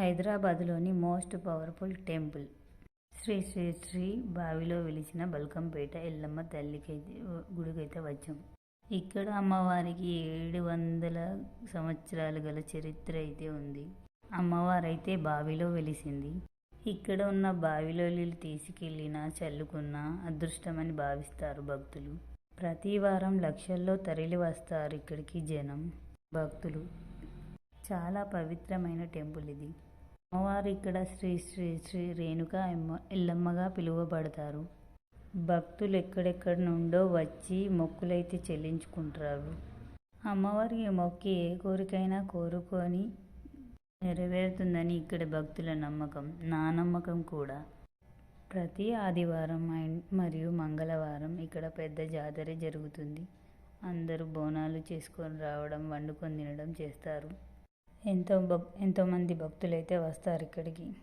హైదరాబాద్లోని most powerful temple. Sri Sri Sri బావిలో వెలిసిన బల్కంపేట ఎల్లమ్మ తల్లికైతే గుడికైతే వచ్చాం. ఇక్కడ అమ్మవారికి ఏడు వందల సంవత్సరాలు గల చరిత్ర అయితే ఉంది. అమ్మవారైతే బావిలో వెలిసింది. ఇక్కడ ఉన్న బావిలో నీళ్ళు తీసుకెళ్ళినా చల్లుకున్న అదృష్టమని భావిస్తారు భక్తులు. ప్రతి వారం లక్షల్లో తరలి వస్తారు ఇక్కడికి జనం భక్తులు. చాలా పవిత్రమైన టెంపుల్ ఇది. అమ్మవారు ఇక్కడ శ్రీ శ్రీ శ్రీ రేణుక ఎమ్మ ఎల్లమ్మగా పిలువబడతారు. భక్తులు ఎక్కడెక్కడి నుండో వచ్చి మొక్కులైతే చెల్లించుకుంటారు. అమ్మవారికి మొక్కి ఏ కోరికైనా కోరుకొని నెరవేరుతుందని ఇక్కడ భక్తుల నమ్మకం నా నమ్మకం కూడా. ప్రతి ఆదివారం మరియు మంగళవారం ఇక్కడ పెద్ద జాతర జరుగుతుంది. అందరూ బోనాలు చేసుకొని రావడం వండుకొని తినడం చేస్తారు. ఎంతో భక్ ఎంతోమంది భక్తులైతే వస్తారు ఇక్కడికి.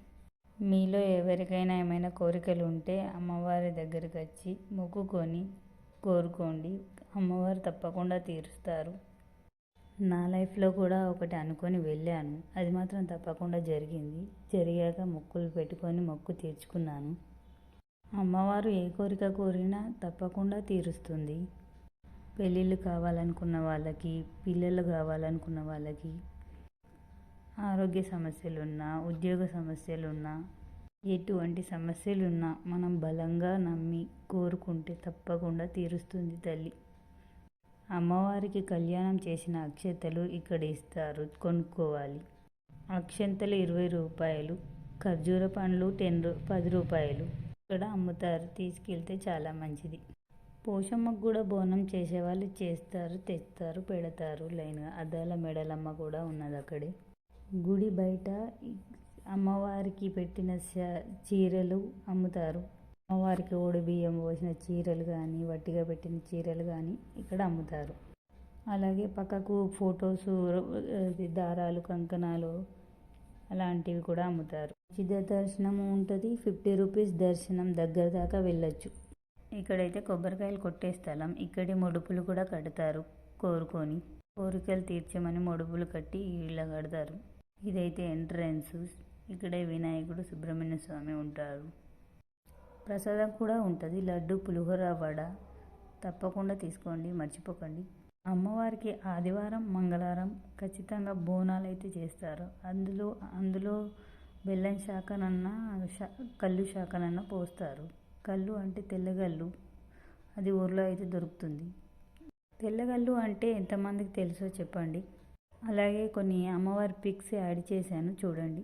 మీలో ఎవరికైనా ఏమైనా కోరికలు ఉంటే అమ్మవారి దగ్గరికి వచ్చి మొక్కుకొని కోరుకోండి. అమ్మవారు తప్పకుండా తీరుస్తారు. నా లైఫ్లో కూడా ఒకటి అనుకొని వెళ్ళాను. అది మాత్రం తప్పకుండా జరిగింది. జరిగాక మొక్కులు పెట్టుకొని మొక్కు తీర్చుకున్నాను. అమ్మవారు ఏ కోరిక కోరినా తప్పకుండా తీరుస్తుంది. పెళ్ళిళ్ళు కావాలనుకున్న వాళ్ళకి పిల్లలు కావాలనుకున్న వాళ్ళకి ఆరోగ్య సమస్యలున్నా ఉద్యోగ సమస్యలున్నా ఎటువంటి సమస్యలున్నా మనం బలంగా నమ్మి కోరుకుంటే తప్పకుండా తీరుస్తుంది తల్లి. అమ్మవారికి కళ్యాణం చేసిన అక్షతలు ఇక్కడ ఇస్తారు కొనుక్కోవాలి. అక్షంతలు ఇరవై రూపాయలు ఖర్జూర పండ్లు టెన్ రూ పది రూపాయలు. ఇక్కడ అమ్ముతారు తీసుకెళ్తే చాలా మంచిది. పోషమ్మకు కూడా బోనం చేసేవాళ్ళు చేస్తారు తెస్తారు పెడతారు లైన్గా. అద్దాల మెడలమ్మ కూడా ఉన్నది అక్కడే. గుడి బయట అమ్మవారికి పెట్టిన చీరలు అమ్ముతారు. అమ్మవారికి ఓడి బియ్యం పోసిన చీరలు కానీ వట్టిగా పెట్టిన చీరలు కానీ ఇక్కడ అమ్ముతారు. అలాగే పక్కకు ఫొటోస్ దారాలు కంకణాలు అలాంటివి కూడా అమ్ముతారు. ఉచిత దర్శనం ఉంటుంది. ఫిఫ్టీ రూపీస్ దర్శనం దగ్గర దాకా వెళ్ళొచ్చు. ఇక్కడైతే కొబ్బరికాయలు కొట్టే స్థలం. ఇక్కడి ముడుపులు కూడా కడతారు కోరుకొని. కోరికలు తీర్చమని ముడుపులు కట్టి ఇలా కడతారు. ఇదైతే ఎంట్రన్స్. ఇక్కడే వినాయకుడు సుబ్రహ్మణ్య స్వామి ఉంటారు. ప్రసాదం కూడా ఉంటుంది. లడ్డు పులిహోర వడ. తప్పకుండా తీసుకోండి మర్చిపోకండి. అమ్మవారికి ఆదివారం మంగళవారం ఖచ్చితంగా బోనాలు అయితే చేస్తారు. అందులో అందులో బెల్లం శాఖనన్నా కళ్ళు శాఖనన్నా పోస్తారు. కళ్ళు అంటే తెల్లగల్లు. అది ఊర్లో అయితే దొరుకుతుంది. తెల్లగల్లు అంటే ఎంతమందికి తెలుసో చెప్పండి. అలాగే కొన్ని అమ్మవారి పిక్స్ యాడ్ చేశాను చూడండి.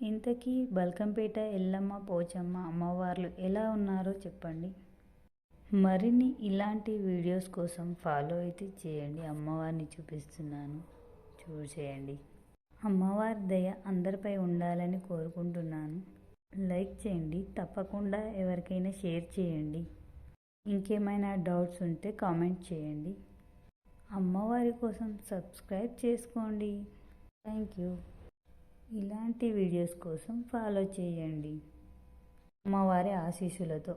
ఇంతకీ బల్కంపేట ఎల్లమ్మ పోచమ్మ అమ్మవార్లు ఎలా ఉన్నారో చెప్పండి. మరిన్ని ఇలాంటి వీడియోస్ కోసం ఫాలో అయితే చేయండి. అమ్మవారిని చూపిస్తున్నాను. చూసేయండి అమ్మవారి దయ అందరిపై ఉండాలని కోరుకుంటున్నాను. లైక్ చేయండి. తప్పకుండా ఎవరికైనా షేర్ చేయండి. ఇంకేమైనా డౌట్స్ ఉంటే కామెంట్ చేయండి. అమ్మవారి కోసం సబ్స్క్రైబ్ చేసుకోండి. Thank you. ఇలాంటి వీడియోస్ కోసం ఫాలో చేయండి. అమ్మవారి ఆశీస్సులతో.